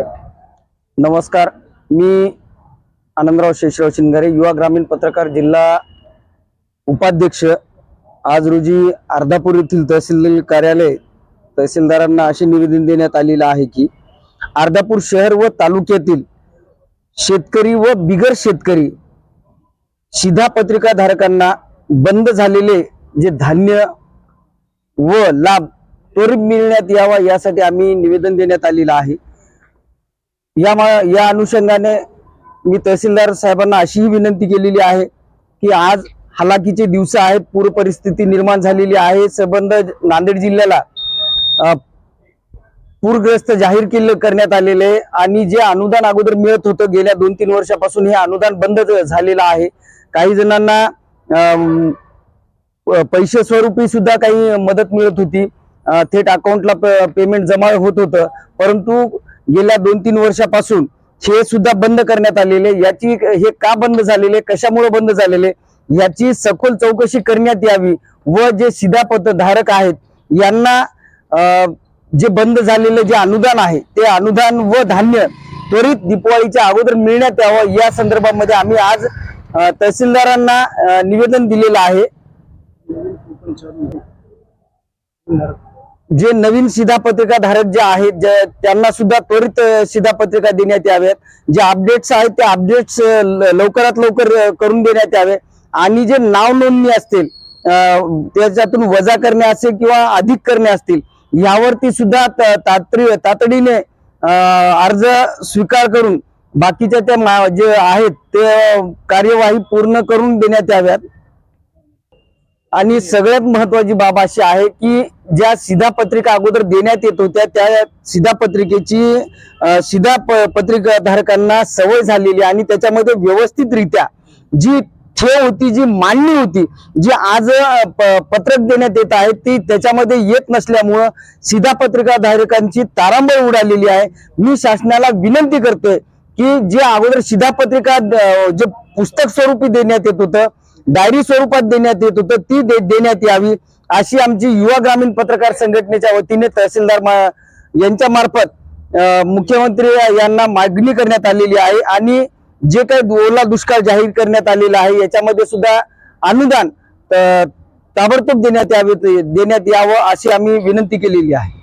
नमस्कार मी आनंदराव शेषराव शिंगारे युवा ग्रामीण पत्रकार जिल्हा उपाध्यक्ष. आज रोजी अर्धापूर येथील तहसील कार्यालय तहसीलदारांना असे निवेदन देण्यात आलेलं आहे की अर्धापूर शहर व तालुक्यातील शेतकरी व बिगर शेतकरी शिधापत्रिकाधारकांना बंद झालेले जे धान्य व लाभ त्वरित मिळण्यात यावा यासाठी आम्ही निवेदन देण्यात आलेलं आहे. या या अनुषंगाने मी तहसीलदार साहेबांना अशीही विनंती केलेली आहे की आज हालाकीचे दिवस आहेत पूर परिस्थिती निर्माण झालेली आहे. संबंध नांदेड जिल्ह्याला पूरग्रस्त जाहीर केले करण्यात आलेले आहे. आणि जे अनुदान अगोदर मिळत होतं गेल्या दोन तीन वर्षापासून हे अनुदान बंद झालेलं आहे. काही जणांना पैसे स्वरूपी सुद्धा काही मदत मिळत होती. थेट अकाउंटला पेमेंट जमा होत होतं. परंतु गेल्या दोन तीन वर्षापासून हे सुद्धा बंद करण्यात आलेले याची हे का बंद झालेले कशामुळे बंद झालेले याची सखोल चौकशी करण्यात यावी व जे शिधापत्र धारक आहेत यांना जे बंद झालेले जे अनुदान आहे ते अनुदान व धान्य त्वरित दिपवाळीच्या अगोदर मिळण्यात यावं या संदर्भामध्ये आम्ही आज तहसीलदारांना निवेदन दिलेलं आहे. जे नवीन शिधापत्रिका धारक जे आहेत जे त्यांना सुद्धा त्वरित सिधापत्रिका शिधापत्रिका देण्यात याव्यात. जे अपडेट्स आहेत ते अपडेट्स लवकरात लवकर करून देण्यात यावे. आणि जे नाव नोंदणी असतील त्याच्यातून वजा करणे असेल किंवा अधिक करणे असतील यावरती सुद्धा त- तातडी तातडीने अर्ज स्वीकार करून बाकीच्या त्या मा- जे आहेत ते कार्यवाही पूर्ण करून देण्यात याव्यात. आणि सगळ्यात महत्वाची बाब अशी आहे की ज्या शिधापत्रिका अगोदर देण्यात येत होत्या त्या शिधापत्रिकेची शिधा प- पत्रिका धारकांना सवय झालेली आणि त्याच्यामध्ये व्यवस्थितरित्या जी ठेव होती जी मांडणी होती जी आज पत्रक देण्यात येत आहे ती त्याच्यामध्ये येत नसल्यामुळं शिधापत्रिका धारकांची तारांबळ उडालेली आहे. मी शासनाला विनंती करतोय की जे अगोदर शिधापत्रिका जे पुस्तक स्वरूपी देण्यात येत होतं डायरी स्वरूपात देण्यात येत होतं. ती दे- देण्यात यावी अशी आमची युवा ग्रामीण पत्रकार संघटनेच्या वतीने तहसीलदार मा- यांच्या मार्फत मुख्यमंत्री यांना मागणी करण्यात आलेली आहे आणि जे काही ओला दुष्काळ जाहीर करण्यात आलेला आहे याच्यामध्ये सुद्धा अनुदान ताबडतोब देण्यात यावे देण्यात यावं अशी आम्ही विनंती केलेली आहे.